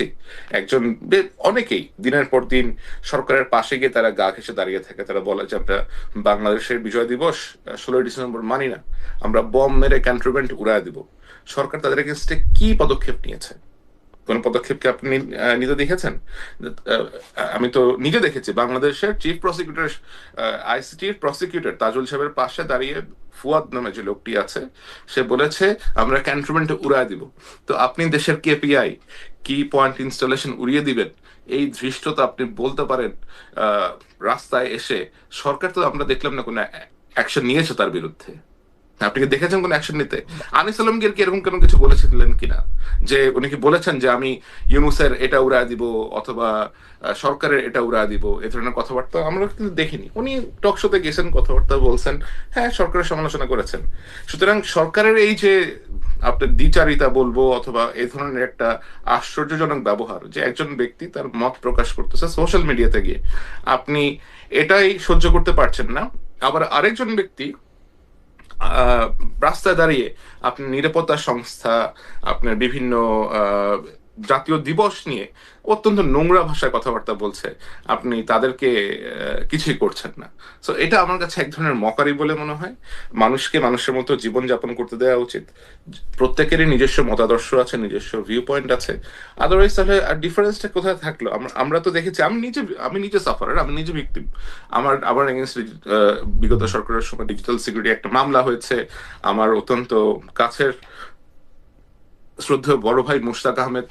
দেখেছি একজন অনেকেই দিনের পর দিন সরকারের পাশে গিয়ে তারা গা ঘেসে দাঁড়িয়ে থাকে। তারা বলে যে আমরা বাংলাদেশের বিজয় দিবস ষোলোই ডিসেম্বর মানি না, আমরা বম মেরে ক্যান্টনমেন্ট উড়ায় দিব। সরকার তাদের এগেনস্টে কি পদক্ষেপ নিয়েছে? কোন পদক্ষেপ কি আপনি নিতে দেখেছেন? আমি তো নিজে দেখেছি, বাংলাদেশের চিফ প্রসিকিউটর আইসিটির প্রসিকিউটর তাজুল সাহেবের পাশে দাঁড়িয়ে ফুয়াদ নামে যে লোকটি আছে, সে বলেছে, আমরা ক্যান্টনমেন্ট উড়ায় দিব। তো আপনি দেশের কেপিআই কি পয়েন্ট ইনস্টলেশন উড়িয়ে দিবেন। এই ধৃষ্টতা আপনি বলতে পারেন রাস্তায় এসে সরকার তো আমরা দেখলাম না কোনো অ্যাকশন নিয়েছে তার বিরুদ্ধে। আপনি কি দেখেছেন কোন অ্যাকশন নিতে? আনিস আলমগীর কি এরকম কোনো কিছু বলেছিলেন কিনা? যে উনি কি বলেছেন যে আমি ইউনুসের এটা উড়া দিব অথবা সরকারের এটা উড়া দিব, এ ধরনের কথাবার্তা আমরা কিন্তু দেখিনি। উনি টক শোতে গেছেন, কথাবার্তা বলছেন হ্যাঁ সরকারের সমালোচনা করেছেন। সুতরাং সরকারের এই যে আপনার দ্বিচারিতা বলব অথবা এই ধরনের একটা আশ্চর্যজনক ব্যবহার যে একজন ব্যক্তি তার মত প্রকাশ করতেছে সোশ্যাল মিডিয়াতে গিয়ে। আপনি এটাই সহ্য করতে পারছেন না। আবার আরেকজন ব্যক্তি রাস্তায় দাঁড়িয়ে আপনি নিরাপত্তা সংস্থা, আপনার বিভিন্ন জাতীয় দিবস নিয়ে অত্যন্ত নোংরা ভাষায় কথাবার্তা বলছে। আপনি তাদেরকে কিছুই করছেন না। তো এটা আমার কাছে এক ধরনের মকারি বলে মনে হয়। মানুষকে মানুষের মতো জীবন যাপন করতে দেওয়া উচিত। প্রত্যেকেরই নিজস্ব মতাদর্শ আছে, নিজস্ব ভিউ পয়েন্ট আছে। আদারওয়াইজ তাহলে আর ডিফারেন্সটা কোথায় থাকল? আমরা তো দেখেছি, আমি নিজে আমি নিজে সাফারার আমি নিজে ভিক্টিম আমার আমার এগেনস্ট বিগত সরকারের সময় ডিজিটাল সিকিউরিটি একটা মামলা হয়েছে। আমার অত্যন্ত কাছের শ্রদ্ধেয় বড় ভাই মুশতাক আহমেদ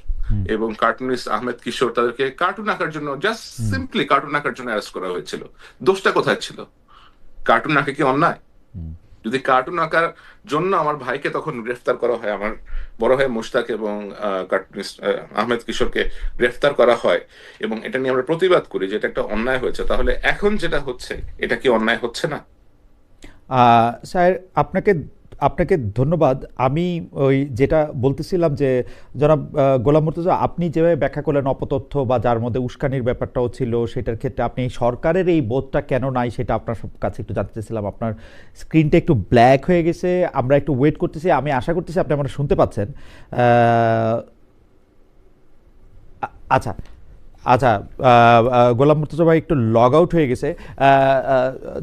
এবং কার্টুনিস্ট আহমেদ কিশোর তাদেরকে কার্টুন আঁকার জন্য জাস্ট সিম্পলি কার্টুন আঁকার জন্য অ্যারেস্ট করা হয়েছিল। দোষটা কোথায় ছিল? কার্টুন আঁকা কি অন্যায়? যদি কার্টুন আঁকার জন্য আমার ভাইকে তখন গ্রেফতার করা হয় আমার বড় ভাই মুশতাক এবং কার্টুনিস্ট আহমেদ কিশোরকে গ্রেফতার করা হয় এবং এটা নিয়ে আমরা প্রতিবাদ করি যে এটা একটা অন্যায় হয়েছে তাহলে এখন যেটা হচ্ছে এটা কি অন্যায় হচ্ছে না? আহ, স্যার আপনাকে আপনাকে ধন্যবাদ। আমি ওই যেটা বলতেছিলাম যে জনাব গোলাম মুর্তজা আপনি যেভাবে ব্যাখ্যা করলেন অপতথ্য বা যার মধ্যে উস্কানির ব্যাপারটাও ছিল সেটার ক্ষেত্রে আপনি সরকারের এই বোধটা কেন নাই সেটা আপনার কাছে একটু জানতে চাইছিলাম। আপনার স্ক্রিনটা একটু ব্ল্যাক হয়ে গেছে আমরা একটু ওয়েট করতেছি। আমি আশা করতেছি আপনি আমরা শুনতে পাচ্ছেন। আচ্ছা আচ্ছা গোলাম মুর্তজা ভাই একটু লগ আউট হয়ে গেছে। আহ,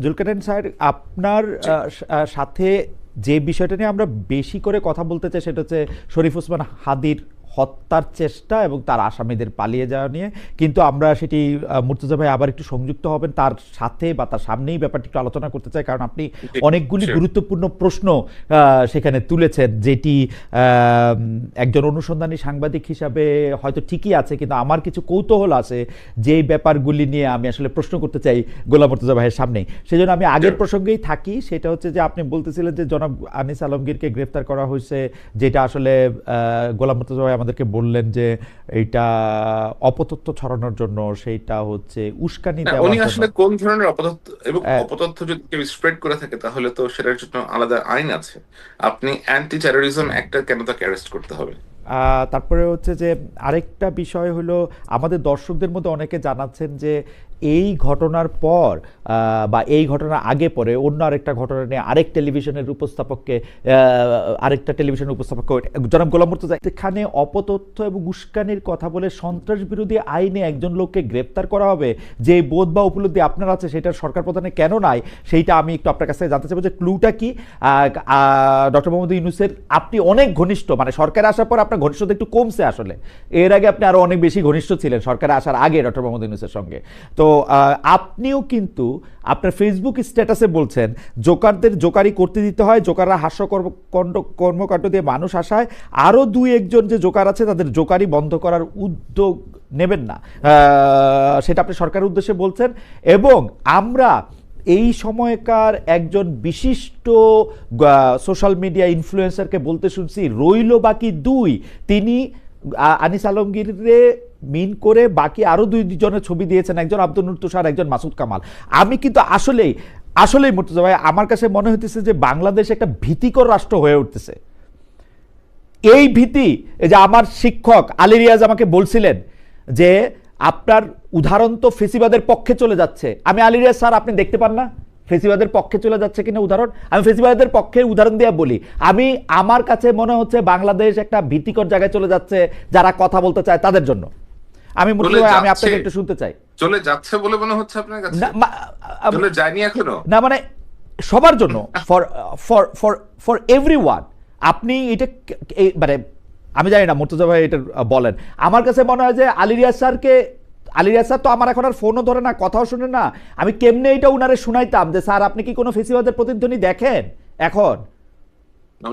স্যার আপনার সাথে যে বিষয়টা নিয়ে আমরা বেশি করে কথা বলতে চাই সেটা হচ্ছে শরীফ ওসমান হাদির হত্যার চেষ্টা এবং তার আসামিদের পালিয়ে যাওয়া নিয়ে। কিন্তু আমরা সেটি মুর্তজা ভাই আবার একটু সংযুক্ত হবেন তার সাথে বা তার সামনেই ব্যাপারটি একটু আলোচনা করতে চাই কারণ আপনি অনেকগুলি গুরুত্বপূর্ণ প্রশ্ন সেখানে তুলেছেন যেটি একজন অনুসন্ধানী সাংবাদিক হিসাবে হয়তো ঠিকই আছে কিন্তু আমার কিছু কৌতূহল আছে যে ব্যাপারগুলি নিয়ে আমি আসলে প্রশ্ন করতে চাই গোলাম মর্তজা ভাইয়ের সামনে সেই জন্য আমি আগের প্রসঙ্গেই থাকি সেটা হচ্ছে যে আপনি বলতেছিলেন যে জনাব আনিস আলমগীরকে গ্রেফতার করা হয়েছে যেটা আসলে গোলাম মর্তজা ভাই আমাদেরকে বললেন যে এইটা অপতথ্য ছড়ানোর জন্য সেইটা হচ্ছে উস্কানি দেওয়া উনি আসলে কোন ধরনের অপতথ্য এবং হ্যাঁ। অপতথ্য যদি কেউ স্প্রেড করে থাকে তাহলে তো সেটার জন্য আলাদা আইন আছে। আপনি অ্যান্টি টেরোরিজম একটা কেন তাকে অ্যারেস্ট করতে হবে? আহ, তারপরে হচ্ছে যে আরেকটা বিষয় হলো আমাদের দর্শকদের মধ্যে অনেকে জানাচ্ছেন যে এই ঘটনার পর বা এই ঘটনার আগে পরে অন্য আরেকটা ঘটনা নিয়ে আরেক টেলিভিশনের উপস্থাপককে আরেকটা টেলিভিশনের উপস্থাপককে জনাব গোলাম মুর্তজা এখানে অপতথ্য এবং উস্কানির কথা বলে সন্ত্রাস বিরোধী আইনে একজন লোককে গ্রেপ্তার করা হবে, যে বোধ বা উপলব্ধি আপনার আছে সেটা সরকার প্রধানে কেন নাই, সেইটা আমি একটু আপনার কাছে জানতে চাইব যে ক্লুটা কি? ডক্টর মোহাম্মদ ইউনুসের আপনি অনেক ঘনিষ্ঠ মানে সরকারে আসার পর আপনার ঘনিষ্ঠতা একটু কমছে আসলে। এর আগে আপনি আরও অনেক বেশি ঘনিষ্ঠ ছিলেন সরকারে আসার আগে ডক্টর মোহাম্মদ ইউনুসের সঙ্গে। তো আহ, আপনিও কিন্তু আপনার ফেসবুক স্ট্যাটাসে বলছেন জোকারদের জোকারি করতে দিতে হয় জোকাররা হাস্যকর্ম কণ্ড- কর্মকাণ্ড দিয়ে মানুষ আসায় আরও দুই একজন যে জোকার আছে তাদের জোকারি বন্ধ করার উদ্যোগ নেবেন না। সেটা আপনি সরকারের উদ্দেশ্যে বলছেন। এবং আমরা এই সময়কার একজন বিশিষ্ট সোশ্যাল মিডিয়া ইনফ্লুয়েন্সারকে বলতে শুনছি রইল বাকি দুই। তিনি আনিস আলমগীরে মিন করে বাকি আরও দুই জনের ছবি দিয়েছেন একজন আব্দুল নুর তুষার, একজন মাসুদ কামাল। আমি কিন্তু আসলেই আসলেই মুর্তজা ভাই, আমার কাছে মনে হইতেছে যে বাংলাদেশ একটা ভীতিকর রাষ্ট্র হয়ে উঠতেছে। এই ভীতি যে আমার শিক্ষক আলী রিয়াজ আমাকে বলছিলেন যে আপনার উদাহরণ তো ফেসিবাদের পক্ষে চলে যাচ্ছে। আমি আলী রিয়াজ, স্যার, আপনি দেখতে পান না? ফেসিবাদের পক্ষে চলে যাচ্ছে কিনা উদাহরণ? আমি ফেসিবাদের পক্ষে উদাহরণ দিয়ে বলি, আমি আমার কাছে মনে হচ্ছে বাংলাদেশ একটা ভীতিকর জায়গায় চলে যাচ্ছে যারা কথা বলতে চায় তাদের জন্য। আমি আমি আপনাকে একটু শুনতে চাই। চলে যাচ্ছে বলে মনে হচ্ছে আপনার কাছে? চলে যায়নি এখনও? না মানে সবার জন্য for for for for every আপনি এটা মানে আমি জানি না মুর্তজা ভাই এটা বলেন। আমার কাছে মনে হয় যে আলিরিয়াজ স্যারকে আলিরিয়াজ স্যার তো আমার এখন আর ফোনও ধরে না কথাও শুনে না। আমি কেমনে এটা উনারে শুনাইতাম যে স্যার আপনি কি কোনো ফেসিবাদের প্রতিধ্বনি দেখেন এখন?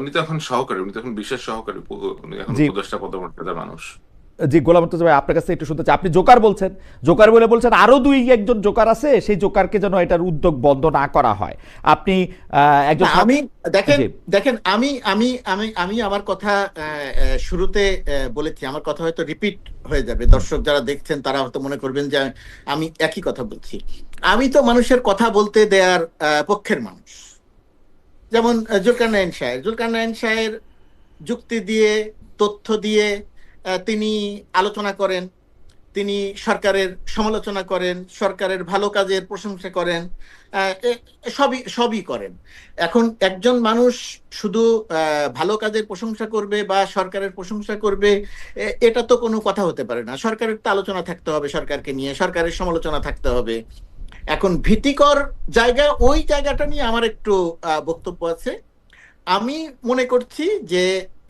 উনি তো এখন সহকারী উনি তো এখন বিশেষ সহকারী উনি এখন। উপদেষ্টা পদমর্যাদার মানুষ। জি গোলাম মুর্তজা ভাই আপনার কাছে একটু শুনতে চাই। আপনি জোকার বলছেন। জোকার বলে বলছেন আরও দুই একজন জোকার আছে সেই জোকারকে যেন এটার উদ্যোগ বন্ধ না করা হয়। আপনি একজন আমি দেখেন দেখেন আমি আমি আমি আমি আমার কথা শুরুতে বলেছি। আমার কথা হয়তো রিপিট হয়ে যাবে। দর্শক যারা দেখছেন তারা হয়তো মনে করবেন যে আমি একই কথা বলছি। আমি তো মানুষের কথা বলতে দেয়ার পক্ষের মানুষ। যেমন আহ, জুলকারনাইন সাহেব জুলকারনাইন সাহেব যুক্তি দিয়ে তথ্য দিয়ে তিনি আলোচনা করেন, তিনি সরকারের সমালোচনা করেন, সরকারের ভালো কাজের প্রশংসা করেন সবই সবই করেন। এখন একজন মানুষ শুধু ভালো কাজের প্রশংসা করবে বা সরকারের প্রশংসা করবে এটা তো কোনো কথা হতে পারে না। সরকারের তো আলোচনা থাকতে হবে সরকারকে নিয়ে, সরকারের সমালোচনা থাকতে হবে। এখন ভীতিকর জায়গা, ওই জায়গাটা নিয়ে আমার একটু বক্তব্য আছে। আমি মনে করছি যে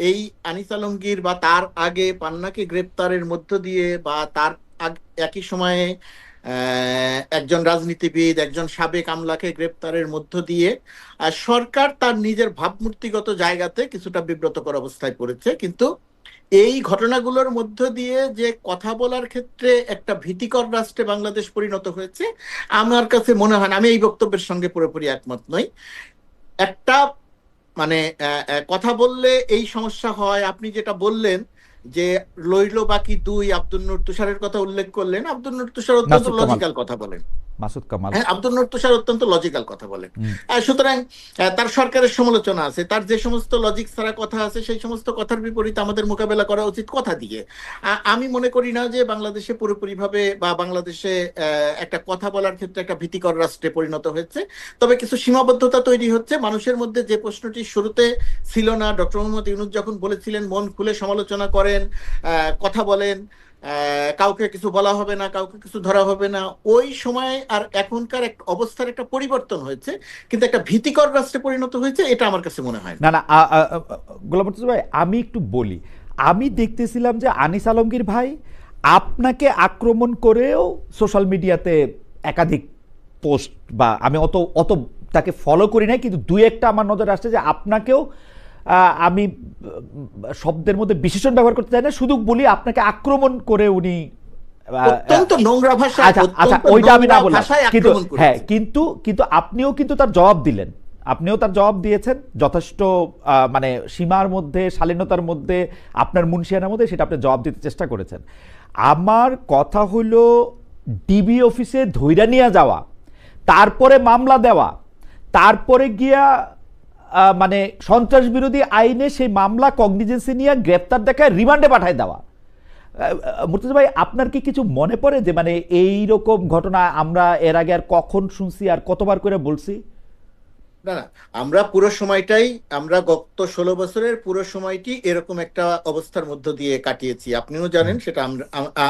এই আনিস আলমগীর বা তার আগে পান্নাকে গ্রেপ্তারের মধ্য দিয়ে বা তার একই সময়ে একজন রাজনীতিবিদ, একজন সাবেক আমলাকে গ্রেপ্তারের মধ্য দিয়ে সরকার তার নিজের ভাবমূর্তিগত জায়গাতে কিছুটা বিব্রতকর অবস্থায় পড়েছে। কিন্তু এই ঘটনাগুলোর মধ্য দিয়ে যে কথা বলার ক্ষেত্রে একটা ভীতিকর রাষ্ট্রে বাংলাদেশ পরিণত হয়েছে, আমার কাছে মনে হয় না। আমি এই বক্তব্যের সঙ্গে পুরোপুরি একমত নই। একটা মানে কথা বললে এই সমস্যা হয়। আপনি যেটা বললেন যে লইল বাকি দুই আব্দুল নূর তুষারের কথা উল্লেখ করলেন। আব্দুল নূর তুষার অত্যন্ত লজিক্যাল কথা বলেন। মাসুদ কামাল। হ্যাঁ আব্দুল নূর তুষার অত্যন্ত লজিক্যাল কথা বলেন। সুতরাং তার সরকারের সমালোচনা আছে তার যে সমস্ত লজিক ছাড়া কথা আছে সেই সমস্ত কথার বিপরীতে আমাদের মোকাবেলা করা উচিত কথা দিয়ে। আমি মনে করি না যে বাংলাদেশে পুরোপুরিভাবে বা বাংলাদেশে আহ, একটা কথা বলার ক্ষেত্রে একটা ভীতিকর রাষ্ট্রে পরিণত হয়েছে। তবে কিছু সীমাবদ্ধতা তৈরি হচ্ছে। মানুষের মধ্যে যে প্রশ্নটি শুরুতে ছিল না ডক্টর মোহাম্মদ ইউনুস যখন বলেছিলেন মন খুলে সমালোচনা করেন আহ, কথা বলেন কাউকে কিছু বলা হবে না, কাউকে কিছু ধরা হবে না ওই সময় আর এখনকার এক অবস্থার একটা পরিবর্তন হয়েছে, কিন্তু একটা ভীতিকর রাষ্ট্রে পরিণত হয়েছে, এটা আমার কাছে মনে হয় না। না মুর্তজা ভাই, আমি একটু বলি আমি দেখতেছিলাম যে আনিস আলমগীর ভাই আপনাকে আক্রমণ করেও সোশ্যাল মিডিয়াতে একাধিক পোস্ট বা আমি অত অত তাকে ফলো করি নাই, কিন্তু দুই একটা আমার নজরে আসছে যে আপনাকেও আমি শব্দের মধ্যে বিশেষণ ব্যবহার করতে চাই না শুধু বলি আপনাকে আক্রমণ করে উনি আহ, অত্যন্ত নোংরা ভাষা আচ্ছা আচ্ছা ওইটা আমি না বললাম। কিন্তু হ্যাঁ কিন্তু কিন্তু আপনিও কিন্তু তার জবাব দিলেন। আপনিও তার জবাব দিয়েছেন। যথেষ্ট মানে সীমার মধ্যে শালীনতার মধ্যে আপনার মুন্সিয়ানার মধ্যে সেটা আপনি জবাব দিতে চেষ্টা করেছেন। আমার কথা হলো ডিবি অফিসে ধৈর্য নিয়ে যাওয়া তারপরে মামলা দেওয়া তারপরে গিয়া মানে সন্ত্রাস বিরোধী আইনে সেই মামলা কগনিজেন্সি নিয়ে গ্রেপ্তার দেখায় রিমান্ডে পাঠায় দেওয়া। মুর্তজা ভাই, আপনার কি কিছু মনে পড়ে যে মানে এই রকম ঘটনা আমরা এর আগে আর কখন শুনছি আর কতবার করে বলছি? না না আমরা পুরো সময়টাই আমরা গত ষোলো বছরের পুরো সময়টি এরকম একটা অবস্থার মধ্য দিয়ে কাটিয়েছি। আপনিও জানেন সেটা আমরা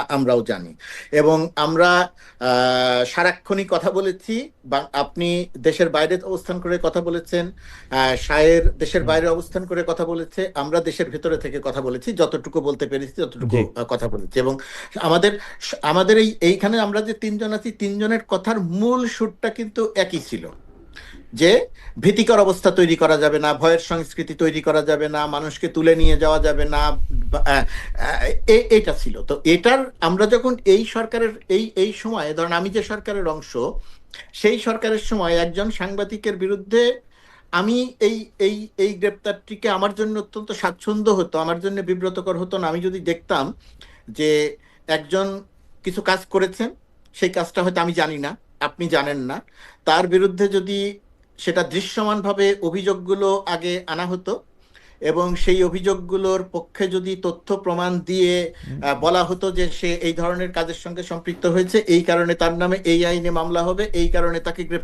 আমরাও জানি। এবং আমরা আহ, সারাক্ষণই কথা বলেছি বা- আপনি দেশের বাইরে অবস্থান করে কথা বলেছেন আহ, শায়ের দেশের বাইরে অবস্থান করে কথা বলেছে আমরা দেশের ভেতরে থেকে কথা বলেছি যতটুকু বলতে পেরেছি ততটুকু কথা বলেছি। এবং আমাদের আমাদের এই এইখানে আমরা যে তিনজন আছি তিনজনের কথার মূল সুরটা কিন্তু একই ছিল। যে ভীতিকর অবস্থা তৈরি করা যাবে না, ভয়ের সংস্কৃতি তৈরি করা যাবে না, মানুষকে তুলে নিয়ে যাওয়া যাবে না এটা ছিল। তো এটার আমরা যখন এই সরকারের, এই এই সময়ে, ধরেন আমি যে সরকারের অংশ, সেই সরকারের সময় একজন সাংবাদিকের বিরুদ্ধে আমি এই এই এই গ্রেপ্তারটিকে আমার জন্য অত্যন্ত স্বাচ্ছন্দ্য হতো, আমার জন্য বিব্রতকর হতো না। আমি যদি দেখতাম যে একজন কিছু কাজ করেছেন, সেই কাজটা হয়তো আমি জানি না। আপনি জানেন না। তার বিরুদ্ধে যদি সেটা দৃশ্যমানভাবে অভিযোগগুলো আগে আনা হতো এবং সেই অভিযোগগুলোর পক্ষে যদি তথ্য প্রমাণ দিয়ে বলা হতো যে সে এই ধরনের কাজের সঙ্গে সম্পৃক্ত হয়েছে এই কারণে তার নামে এই আইনে মামলা হবে এই কারণে তাকে গ্রেপ্তার